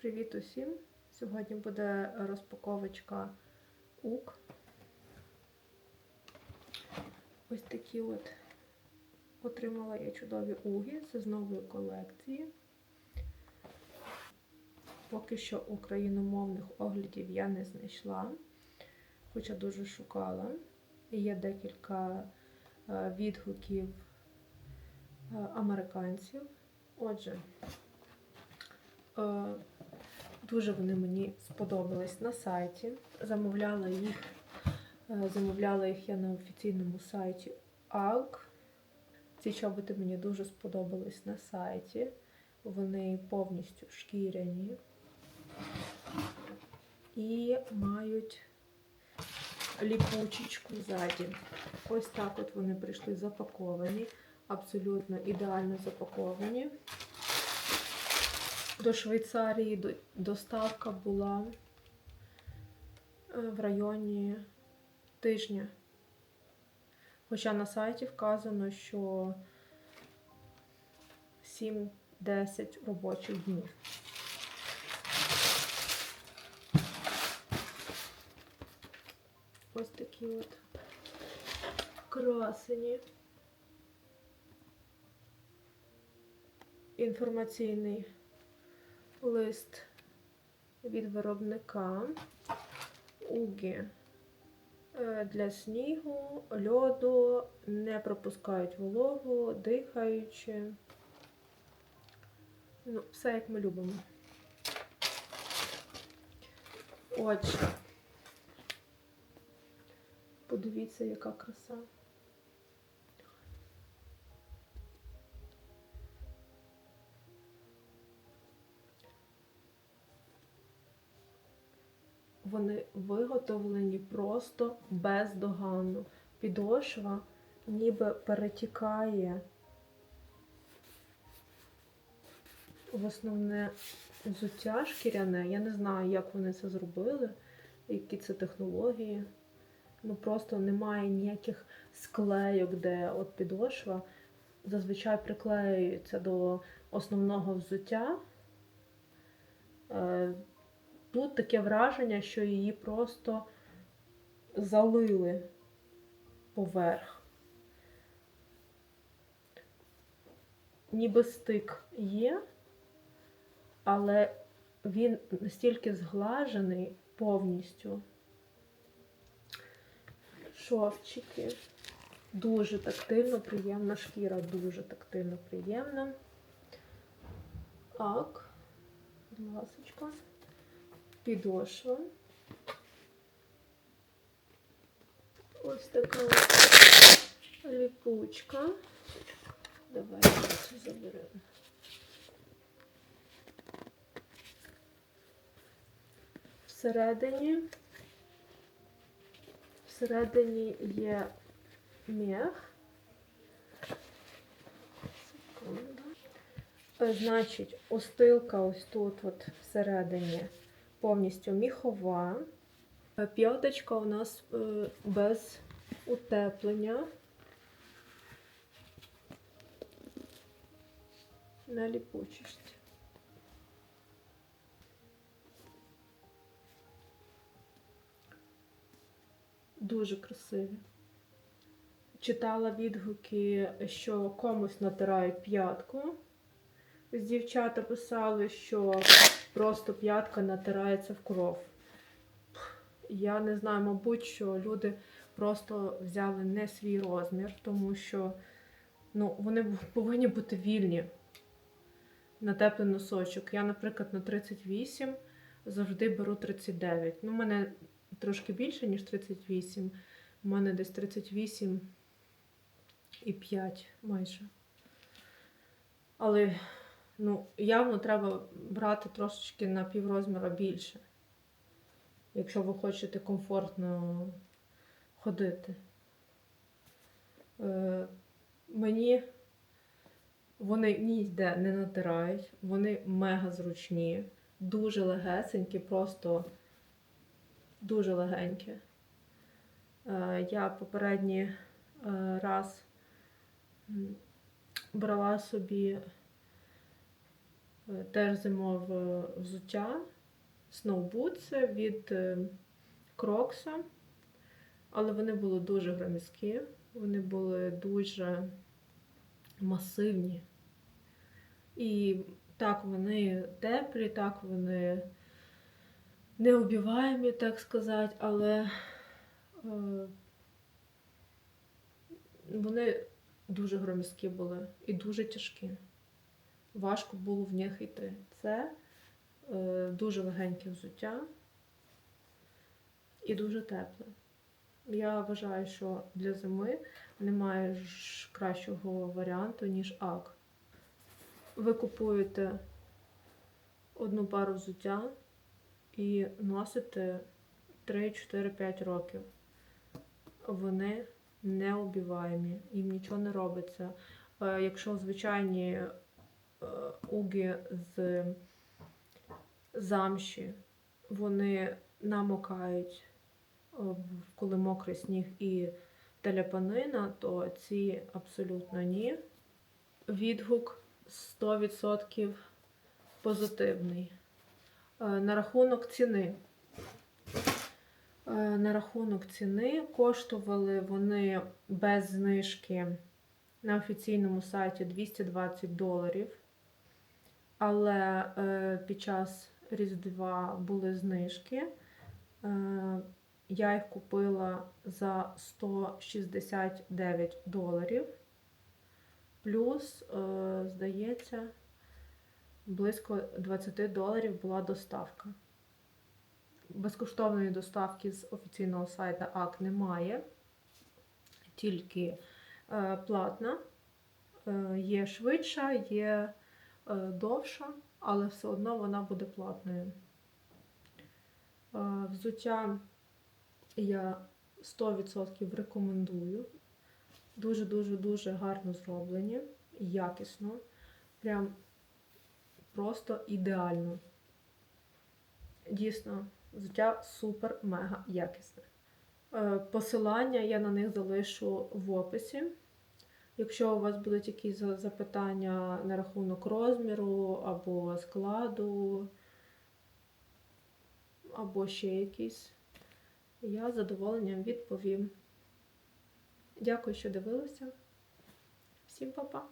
Привіт усім! Сьогодні буде розпаковочка УК. Ось такі от отримала я чудові уги. З нової колекції. Поки що україномовних оглядів я не знайшла, хоча дуже шукала. Є декілька е, відгуків е, американців. Отже, е, дуже вони мені сподобались на сайті. Замовляла їх, е, замовляла їх я на офіційному сайті ALK. Ці чоботи мені дуже сподобались на сайті. Вони повністю шкіряні і мають ліпучечку ззаді. Ось так от вони прийшли запаковані, абсолютно ідеально запаковані. До Швейцарії доставка була е, в районі тижня. Хоча на сайті вказано, що 7-10 робочих днів. Ось такі от красені. Інформаційний лист від виробника Угі Е, для снігу, льоду, не пропускають вологу, дихаючи. Ну, все як ми любимо. Отже, подивіться, яка краса. Вони виготовлені просто бездоганно. Підошва ніби перетікає в основне взуття шкіряне. Я не знаю, як вони це зробили, які це технології. Ну просто немає ніяких склейок, де от підошва зазвичай приклеюється до основного взуття. Тут таке враження, що її просто залили поверх. Ніби стик є, але він настільки зглажений повністю. Шовчики. Дуже тактильно приємна шкіра, дуже тактильно приємна. Так, будь підошва. Ось така ліпучка. Давай це заберемо. Всередині, всередині є. Е, Значить, остилка ось тут от всередині повністю міхова. Е, П'яточка у нас е, без утеплення. На ліпучості. Дуже красиві. Читала відгуки, що комусь натирають п'ятку. Ось Дівчата писали, що просто п'ятка натирається в кров. Я не знаю, мабуть, що люди просто взяли не свій розмір, тому що ну, вони повинні бути вільні на теплий носочок. Я, наприклад, на 38 завжди беру 39. Ну, у мене трошки більше, ніж 38. У мене десь 38 і 5 майже. Але ну, явно треба брати трошечки на піврозміра більше, якщо ви хочете комфортно ходити. Е, мені вони ніде не натирають, вони мега зручні, дуже легесенькі, просто дуже легенькі. Е, я попередній е, раз брала собі Теж зимове взуття, сноубутси від е, Крокса. Але вони були дуже громіздкі, вони були дуже масивні. І так вони теплі, так вони неубіваємі, так сказати, але е, вони дуже громіздкі були і дуже тяжкі. Важко було в них йти. Це е, дуже легеньке взуття і дуже тепле. Я вважаю, що для зими немає ж кращого варіанту, ніж ак. Ви купуєте одну пару взуття і носите 3, 4, 5 років. Вони неубіваємі, їм нічого не робиться. Е, Якщо звичайні е, уги з замші, вони намокають, е, коли мокрий сніг і теляпанина, то ці абсолютно ні. Відгук 100% позитивний. Е, На рахунок ціни. На рахунок ціни коштували вони без знижки на офіційному сайті 220 доларів. Але е, під час Різдва були знижки. Е, я їх купила за 169 доларів. Плюс, е, здається, близько 20 доларів була доставка. Безкоштовної доставки з офіційного сайту АК немає, тільки платна. Є швидша, є довша, але все одно вона буде платною. Е, взуття я 100% рекомендую. Дуже-дуже-дуже гарно зроблені, якісно. Прям просто ідеально. Дійсно, взуття супер-мега якісне. Е, Посилання я на них залишу в описі. Якщо у вас будуть якісь запитання на рахунок розміру або складу, або ще якісь, я з задоволенням відповім. Дякую, що дивилися. Всім па-па!